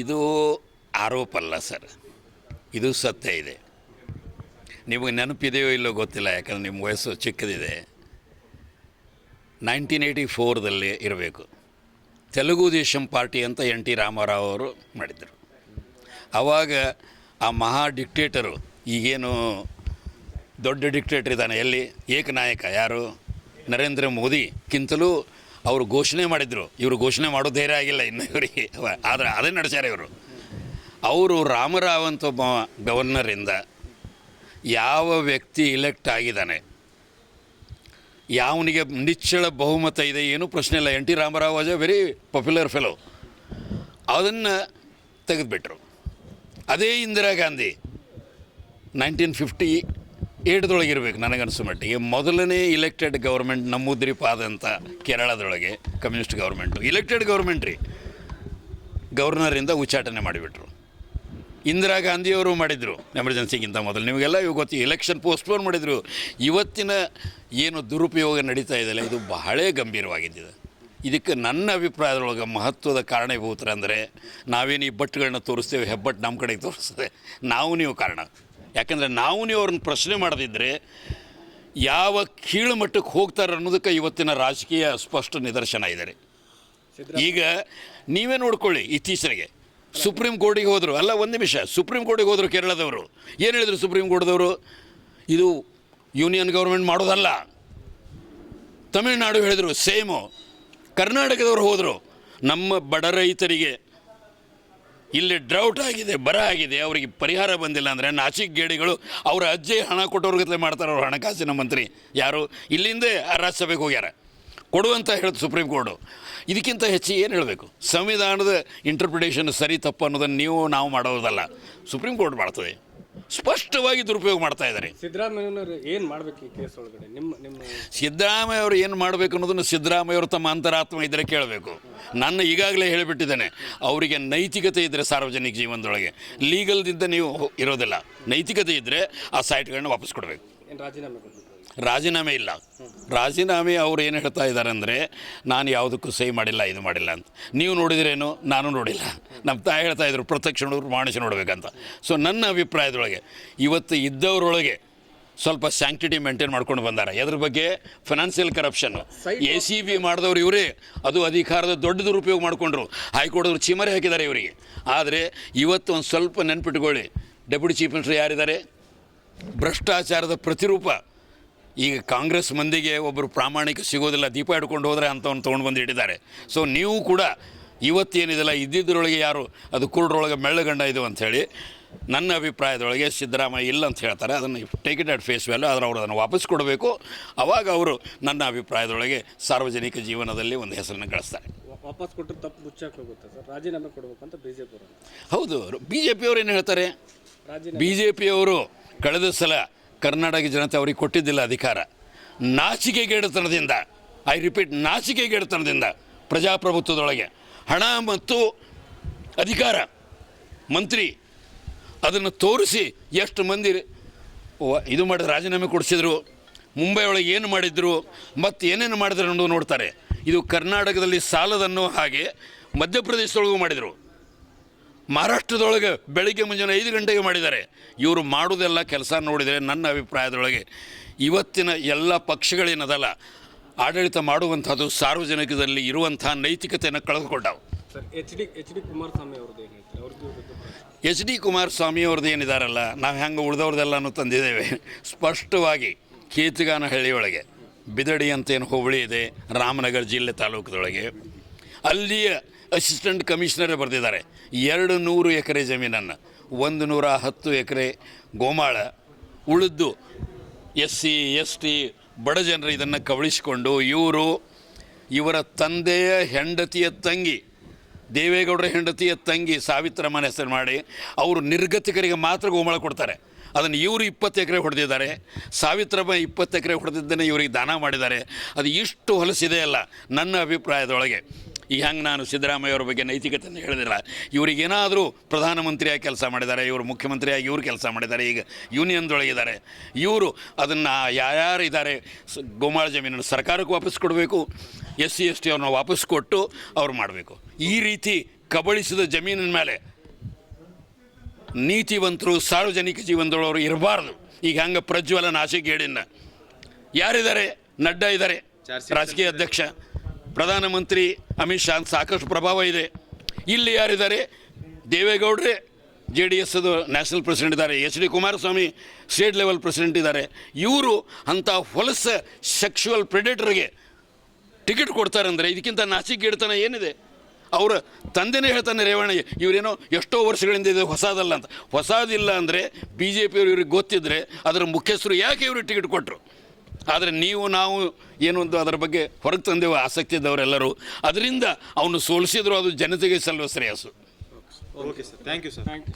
ಇದು ಆರೋಪ ಅಲ್ಲ ಸರ್. ಇದು ಸತ್ಯ ಇದೆ. ನಿಮಗೆ ನೆನಪಿದೆಯೋ ಇಲ್ಲೋ ಗೊತ್ತಿಲ್ಲ, ಯಾಕಂದ್ರೆ ನಿಮ್ಮ ವಯಸ್ಸು ಚಿಕ್ಕದಿದೆ. ನೈನ್ಟೀನ್ ಏಯ್ಟಿ ಫೋರ್ದಲ್ಲಿ ಇರಬೇಕು. ತೆಲುಗು ದೇಶಂ ಪಾರ್ಟಿ ಅಂತ ಎನ್ ಟಿ ರಾಮಾರಾವ್ ಅವರು ಮಾಡಿದರು. ಆವಾಗ ಆ ಮಹಾ ಡಿಕ್ಟೇಟರು, ಈಗೇನು ದೊಡ್ಡ ಡಿಕ್ಟೇಟರ್ ಇದ್ದಾನೆ, ಎಲ್ಲಿ? ಏಕನಾಯಕ ಯಾರು? ನರೇಂದ್ರ ಮೋದಿಗಿಂತಲೂ ಅವರು ಘೋಷಣೆ ಮಾಡಿದರು. ಇವರು ಘೋಷಣೆ ಮಾಡೋ ಧೈರ್ಯ ಆಗಿಲ್ಲ ಇನ್ನು ಇವರಿಗೆ. ಆದರೆ ಅದೇ ನಡೆಸ್ಯಾರ ಇವರು. ಅವರು ರಾಮರಾವ್ ಅಂತ ಒಬ್ಬ ಗವರ್ನರಿಂದ ಯಾವ ವ್ಯಕ್ತಿ ಇಲೆಕ್ಟ್ ಆಗಿದ್ದಾನೆ? ಯಾವನಿಗೆ ನಿಚ್ಚಳ ಬಹುಮತ ಇದೆ ಏನೂ ಪ್ರಶ್ನೆ ಇಲ್ಲ. N T Rama Rao was a very popular fellow ಅದನ್ನು ತೆಗೆದುಬಿಟ್ರು. ಅದೇ ಇಂದಿರಾ ಗಾಂಧಿ ನೈನ್ಟೀನ್ ಫಿಫ್ಟಿ ಏಟ್ದೊಳಗೆ ನನಗನ್ಸು ಮಟ್ಟಿಗೆ. ಮೊದಲನೇ ಇಲೆಕ್ಟೆಡ್ ಗೌರ್ಮೆಂಟ್ ನಮ್ಮುದ್ರಿಪಾದಂಥ ಕೇರಳದೊಳಗೆ ಕಮ್ಯುನಿಸ್ಟ್ ಗೌರ್ಮೆಂಟು ಇಲೆಕ್ಟೆಡ್ ಗೌರ್ಮೆಂಟ್ ರೀ. ಗವರ್ನರಿಂದ ಉಚ್ಚಾಟನೆ ಮಾಡಿಬಿಟ್ರು. ಇಂದಿರಾ ಗಾಂಧಿಯವರು ಮಾಡಿದರು ಎಮರ್ಜೆನ್ಸಿಗಿಂತ ಮೊದಲು. ನಿಮಗೆಲ್ಲ ಇವಾಗ ಗೊತ್ತಿ ಎಲೆಕ್ಷನ್ ಪೋಸ್ಟ್ಪೋನ್ ಮಾಡಿದರು. ಇವತ್ತಿನ ಏನು ದುರುಪಯೋಗ ನಡೀತಾ ಇದೆಯಲ್ಲ ಇದು ಬಹಳ ಗಂಭೀರವಾಗಿದ್ದಿದೆ. ಇದಕ್ಕೆ ನನ್ನ ಅಭಿಪ್ರಾಯದೊಳಗೆ ಮಹತ್ವದ ಕಾರಣೀಭೂತರಂದರೆ, ನಾವೇನು ಈ ಬಟ್ಟುಗಳನ್ನ ತೋರಿಸ್ತೇವೆ ಹೆಬ್ಬಟ್ಟು ನಮ್ಮ ಕಡೆಗೆ ತೋರಿಸ್ತದೆ, ನಾವು ನೀವು ಕಾರಣ. ಯಾಕಂದರೆ ನಾವು ನೀವು ಅವ್ರನ್ನ ಪ್ರಶ್ನೆ ಮಾಡದಿದ್ದರೆ ಯಾವ ಕೀಳು ಮಟ್ಟಕ್ಕೆ ಹೋಗ್ತಾರೆ ಅನ್ನೋದಕ್ಕೆ ಇವತ್ತಿನ ರಾಜಕೀಯ ಸ್ಪಷ್ಟ ನಿದರ್ಶನ ಇದ್ದಾರೆ ಈಗ ನೀವೇ ನೋಡ್ಕೊಳ್ಳಿ ಇತ್ತೀಚೆಗೆ. ಸುಪ್ರೀಂ ಕೋರ್ಟಿಗೆ ಹೋದರು ಅಲ್ಲ ಒಂದು ನಿಮಿಷ ಸುಪ್ರೀಂ ಕೋರ್ಟಿಗೆ ಹೋದರು ಕೇರಳದವರು. ಏನು ಹೇಳಿದರು ಸುಪ್ರೀಂ ಕೋರ್ಟ್ದವರು? ಇದು ಯೂನಿಯನ್ ಗೌರ್ಮೆಂಟ್ ಮಾಡೋದಲ್ಲ. ತಮಿಳುನಾಡು ಹೇಳಿದರು ಸೇಮು. ಕರ್ನಾಟಕದವರು ಹೋದರು. ನಮ್ಮ ಬಡ ರೈತರಿಗೆ ಇಲ್ಲಿ ಡ್ರೌಟ್ ಆಗಿದೆ, ಬರ ಆಗಿದೆ, ಅವರಿಗೆ ಪರಿಹಾರ ಬಂದಿಲ್ಲ ಅಂದರೆ ನಾಸಿಕ್ ಗೇಡಿಗಳು ಅವರ ಅಜ್ಜಿ ಹಣ ಕೊಟ್ಟವ್ರಿಗೆ ಮಾಡ್ತಾರೆ ಅವ್ರ ಹಣಕಾಸಿನ ಮಂತ್ರಿ. ಯಾರು? ಇಲ್ಲಿಂದೇ ಆ ರಾಜ್ಯಸಭೆಗೆ ಹೋಗ್ಯಾರ. ಕೊಡುವಂತ ಹೇಳ್ತು ಸುಪ್ರೀಂ ಕೋರ್ಟು ಇದಕ್ಕಿಂತ ಹೆಚ್ಚು ಏನು ಹೇಳಬೇಕು? ಸಂವಿಧಾನದ ಇಂಟರ್ಪ್ರಿಟೇಷನ್ ಸರಿ ತಪ್ಪು ಅನ್ನೋದನ್ನು ನೀವು, ನಾವು ಮಾಡೋದಲ್ಲ. ಸುಪ್ರೀಂ ಕೋರ್ಟ್ ಮಾಡ್ತದೆ. ಸ್ಪಷ್ಟವಾಗಿ ದುರುಪಯೋಗ ಮಾಡ್ತಾ ಇದ್ದಾರೆ. ಸಿದ್ದರಾಮಯ್ಯನವರು ಏನು ಮಾಡ್ಬೇಕು ಈ ಕೇಸ್ ಒಳಗಡೆ? ನಿಮ್ಮ ನಿಮ್ಮ ಸಿದ್ದರಾಮಯ್ಯ ಅವರು ಏನು ಮಾಡಬೇಕು ಅನ್ನೋದನ್ನು ಸಿದ್ದರಾಮಯ್ಯ ಅವರು ತಮ್ಮ ಅಂತರಾತ್ಮ ಇದ್ದರೆ ಕೇಳಬೇಕು. ನನ್ನ ಈಗಾಗಲೇ ಹೇಳಿಬಿಟ್ಟಿದ್ದೇನೆ ಅವರಿಗೆ ನೈತಿಕತೆ ಇದ್ದರೆ ಸಾರ್ವಜನಿಕ ಜೀವನದೊಳಗೆ. ಲೀಗಲ್ದಿಂದ ನೀವು ಇರೋದಿಲ್ಲ. ನೈತಿಕತೆ ಇದ್ದರೆ ಆ ಸೈಟ್ಗಳನ್ನ ವಾಪಸ್ ಕೊಡಬೇಕು. ರಾಜೀನಾಮೆ ಇಲ್ಲ. ರಾಜೀನಾಮೆ ಅವ್ರು ಏನು ಹೇಳ್ತಾ ಇದ್ದಾರೆ ಅಂದರೆ ನಾನು ಯಾವುದಕ್ಕೂ ಸಹಿ ಮಾಡಿಲ್ಲ ಇದು ಮಾಡಿಲ್ಲ ಅಂತ. ನೀವು ನೋಡಿದ್ರೇನು? ನಾನು ನೋಡಿಲ್ಲ. ನಮ್ಮ ತಾಯಿ ಹೇಳ್ತಾ ಇದ್ರು ಪ್ರತ್ಯಕ್ಷ ನೋಡಿದ್ರು ಮಾಣಿಸಿ ನೋಡಬೇಕಂತ. ಸೊ ನನ್ನ ಅಭಿಪ್ರಾಯದೊಳಗೆ ಇವತ್ತು ಇದ್ದವರೊಳಗೆ ಸ್ವಲ್ಪ ಸ್ಯಾಂಕ್ಟಿಟಿ ಮೇಂಟೈನ್ ಮಾಡ್ಕೊಂಡು ಬಂದಾರೆ. ಅದ್ರ ಬಗ್ಗೆ? Financial corruption A C B ಮಾಡಿದವ್ರು ಇವರೇ. ಅದು ಅಧಿಕಾರದ ದೊಡ್ಡ ದುರುಪಯೋಗ ಮಾಡಿಕೊಂಡ್ರು. ಹೈಕೋರ್ಟವ್ರು ಚಿಮರೆ ಹಾಕಿದ್ದಾರೆ ಇವರಿಗೆ. ಆದರೆ ಇವತ್ತು ಒಂದು ಸ್ವಲ್ಪ ನೆನ್ಪಿಟ್ಕೊಳ್ಳಿ. ಡೆಪ್ಯೂಟಿ ಚೀಫ್ ಮಿನಿಸ್ಟರ್ ಯಾರಿದ್ದಾರೆ? ಭ್ರಷ್ಟಾಚಾರದ ಪ್ರತಿರೂಪ. ಈಗ ಕಾಂಗ್ರೆಸ್ ಮಂದಿಗೆ ಒಬ್ಬರು ಪ್ರಾಮಾಣಿಕ ಸಿಗೋದಿಲ್ಲ ದೀಪ ಹಿಡ್ಕೊಂಡು ಹೋದರೆ ಅಂಥವ್ನು ತೊಗೊಂಡು ಬಂದು ಇಟ್ಟಿದ್ದಾರೆ. ಸೊ ನೀವು ಕೂಡ ಇವತ್ತೇನಿದೆಲ್ಲ ಇದ್ದಿದ್ದರೊಳಗೆ ಯಾರು ಅದು ಕುರುಡ್ರೊಳಗೆ ಮೆಳ್ಳಗಂಡ ಇದು ಅಂಥೇಳಿ ನನ್ನ ಅಭಿಪ್ರಾಯದೊಳಗೆ ಸಿದ್ದರಾಮಯ್ಯ ಇಲ್ಲ ಅಂತ ಹೇಳ್ತಾರೆ. ಅದನ್ನು take it at face value ಆದರೆ ಅವರು ಅದನ್ನು ವಾಪಸ್ ಕೊಡಬೇಕು. ಅವಾಗ ಅವರು ನನ್ನ ಅಭಿಪ್ರಾಯದೊಳಗೆ ಸಾರ್ವಜನಿಕ ಜೀವನದಲ್ಲಿ ಒಂದು ಹೆಸರನ್ನು ಗಳಿಸ್ತಾರೆ. ವಾಪಸ್ ಕೊಟ್ಟರೆ ತಪ್ಪು ಮುಚ್ಚಾಕ ಹೋಗುತ್ತೆ ಸರ್. ರಾಜೀನಾಮೆ ಕೊಡ್ಬೇಕು ಅಂತ ಬಿ ಜೆ ಪಿ ಅವರು ಹೌದು ಬಿ ಜೆ ಪಿಯವರು ಏನು ಹೇಳ್ತಾರೆ? ಬಿ ಜೆ ಪಿಯವರು ಕಳೆದ ಸಲ ಕರ್ನಾಟಕ ಜನತೆ ಅವರಿಗೆ ಕೊಟ್ಟಿದ್ದಿಲ್ಲ ಅಧಿಕಾರ. ನಾಚಿಕೆಗೇಡುತನದಿಂದ ಐ ರಿಪೀಟ್ ನಾಚಿಕೆಗೇಡುತನದಿಂದ ಪ್ರಜಾಪ್ರಭುತ್ವದೊಳಗೆ ಹಣ ಮತ್ತು ಅಧಿಕಾರ. ಮಂತ್ರಿ, ಅದನ್ನು ತೋರಿಸಿ ಎಷ್ಟು ಮಂದಿ ಇದು ಮಾಡಿ ರಾಜೀನಾಮೆ ಕೊಡಿಸಿದ್ರು, ಮುಂಬೈ ಒಳಗೆ ಏನು ಮಾಡಿದ್ರು, ಮತ್ತು ಏನೇನು ಮಾಡಿದ್ರು ಅನ್ನೋದು ನೋಡ್ತಾರೆ. ಇದು ಕರ್ನಾಟಕದಲ್ಲಿ ಸಾಲದನ್ನೋ ಹಾಗೆ ಮಧ್ಯಪ್ರದೇಶದೊಳಗೂ ಮಾಡಿದರು. ಮಹಾರಾಷ್ಟ್ರದೊಳಗೆ ಬೆಳಿಗ್ಗೆ ಮುಂಜಾನೆ ಐದು ಗಂಟೆಗೆ ಮಾಡಿದ್ದಾರೆ. ಇವರು ಮಾಡೋದೆಲ್ಲ ಕೆಲಸ ನೋಡಿದರೆ ನನ್ನ ಅಭಿಪ್ರಾಯದೊಳಗೆ ಇವತ್ತಿನ ಎಲ್ಲ ಪಕ್ಷಗಳೇನದಲ್ಲ ಆಡಳಿತ ಮಾಡುವಂಥದ್ದು ಸಾರ್ವಜನಿಕದಲ್ಲಿ ಇರುವಂಥ ನೈತಿಕತೆಯನ್ನು ಕಳೆದುಕೊಂಡವು. Sir H D H D Kumaraswamy ಅವ್ರದ್ದು ಎಚ್ ಡಿ ಕುಮಾರಸ್ವಾಮಿ ಅವ್ರದ್ದು ಏನಿದಾರಲ್ಲ ನಾವು ಹೆಂಗೆ ಉಳಿದವ್ರದ್ದೆಲ್ಲನೂ ತಂದಿದ್ದೇವೆ. ಸ್ಪಷ್ಟವಾಗಿ ಕೇತಗಾನಹಳ್ಳಿಯೊಳಗೆ ಬಿದಡಿ ಅಂತ ಏನು ಹೋಬಳಿ ಇದೆ ರಾಮನಗರ ಜಿಲ್ಲೆ ತಾಲೂಕದೊಳಗೆ. ಅಲ್ಲಿಯ ಅಸಿಸ್ಟೆಂಟ್ ಕಮಿಷನರೇ ಬರೆದಿದ್ದಾರೆ. ಎರಡು ನೂರು ಎಕರೆ ಜಮೀನನ್ನು, ಒಂದು ನೂರ ಹತ್ತು ಎಕರೆ ಗೋಮಾಳ ಉಳಿದು ಎಸ್ ಸಿ, ಎಸ್ ಟಿ, ಬಡ ಜನರು ಇದನ್ನು ಕಬಳಿಸಿಕೊಂಡು ಇವರು ಇವರ ತಂದೆಯ ಹೆಂಡತಿಯ ತಂಗಿ, ದೇವೇಗೌಡರ ಹೆಂಡತಿಯ ತಂಗಿ ಸಾವಿತ್ರಮ್ಮನ ಹೆಸರು ಮಾಡಿ ಅವರು ನಿರ್ಗತಿಕರಿಗೆ ಮಾತ್ರ ಗೋಮಾಳ ಕೊಡ್ತಾರೆ. ಅದನ್ನು ಇವರು ಇಪ್ಪತ್ತು ಎಕರೆ ಹೊಡೆದಿದ್ದಾರೆ. ಸಾವಿತ್ರಮ್ಮ ಇಪ್ಪತ್ತು ಎಕರೆ ಹೊಡೆದಿದ್ದನ್ನು ಇವರಿಗೆ ದಾನ ಮಾಡಿದ್ದಾರೆ. ಅದು ಇಷ್ಟು ಹೊಲಸಿದೆಯಲ್ಲ ನನ್ನ ಅಭಿಪ್ರಾಯದೊಳಗೆ. ಈಗ ಹೆಂಗೆ ನಾನು ಸಿದ್ದರಾಮಯ್ಯವ್ರ ಬಗ್ಗೆ ನೈತಿಕತೆಯನ್ನು ಹೇಳಿದಿಲ್ಲ. ಇವರಿಗೇನಾದರೂ ಪ್ರಧಾನಮಂತ್ರಿಯಾಗಿ ಕೆಲಸ ಮಾಡಿದ್ದಾರೆ ಇವರು ಮುಖ್ಯಮಂತ್ರಿಯಾಗಿ ಇವರು ಕೆಲಸ ಮಾಡಿದ್ದಾರೆ ಈಗ ಯೂನಿಯನ್ದೊಳಗಿದ್ದಾರೆ ಇವರು ಅದನ್ನು ಯಾರ್ಯಾರು ಇದ್ದಾರೆ ಗೋಮಾಳ ಜಮೀನನ್ನು ಸರ್ಕಾರಕ್ಕೆ ವಾಪಸ್ ಕೊಡಬೇಕು ಎಸ್ ಸಿ ಎಸ್ ಟಿ ಅವ್ರನ್ನ ವಾಪಸ್ ಕೊಟ್ಟು ಅವ್ರು ಮಾಡಬೇಕು. ಈ ರೀತಿ ಕಬಳಿಸಿದ ಜಮೀನಿನ ಮೇಲೆ ನೀತಿವಂತರು ಸಾರ್ವಜನಿಕ ಜೀವನದೊಳವರು ಇರಬಾರ್ದು. ಈಗ ಹಂಗೆ ಪ್ರಜ್ವಲ ನಾಶಿಗೇಡಿನ ಯಾರಿದ್ದಾರೆ? ನಡ್ಡಾ ಇದ್ದಾರೆ. ರಾಜಕೀಯ ಅಧ್ಯಕ್ಷ. ಪ್ರಧಾನಮಂತ್ರಿ ಅಮಿತ್ ಶಾ ಸಾಕಷ್ಟು ಪ್ರಭಾವ ಇದೆ. ಇಲ್ಲಿ ಯಾರಿದ್ದಾರೆ? ದೇವೇಗೌಡರೇ ಜೆ ಡಿ ಎಸ್ದು ನ್ಯಾಷನಲ್ ಪ್ರೆಸಿಡೆಂಟ್ ಇದ್ದಾರೆ. H D Kumaraswamy, state level president ಇದ್ದಾರೆ. ಇವರು ಅಂಥ ಹೊಲಸ ಸೆಕ್ಷುವಲ್ ಪ್ರೆಡೇಟರ್ಗೆ ಟಿಕೆಟ್ ಕೊಡ್ತಾರೆ ಅಂದರೆ ಇದಕ್ಕಿಂತ ನಾಚಿಕೆಡ್ತನ ಏನಿದೆ? ಅವರ ತಂದೆನೇ ಹೇಳ್ತಾನೆ ರೇವಣ್ಣ, ಇವರೇನೋ ಎಷ್ಟೋ ವರ್ಷಗಳಿಂದ ಇದು ಹೊಸದಲ್ಲ ಅಂತ. ಹೊಸದಿಲ್ಲ ಅಂದರೆ ಬಿ ಜೆ ಪಿಯವರು ಇವ್ರಿಗೆ ಗೊತ್ತಿದ್ದರೆ ಅದರ ಮುಖ್ಯಸ್ಥರು ಯಾಕೆ ಇವ್ರಿಗೆ ಟಿಕೆಟ್ ಕೊಟ್ಟರು ಆದರೆ ನೀವು ನಾವು ಏನೊಂದು ಒಂದು ಅದರ ಬಗ್ಗೆ ಹೊರಗೆ ತಂದೆವು ಆಸಕ್ತಿ ಇದ್ದವರೆಲ್ಲರೂ ಅದರಿಂದ ಅವನು ಸೋಲಿಸಿದ್ರು ಅದು ಜನತೆಗೆ ಸಲ್ಲುವ ಶ್ರೇಯಸ್ಸು. Okay sir thank you sir thank you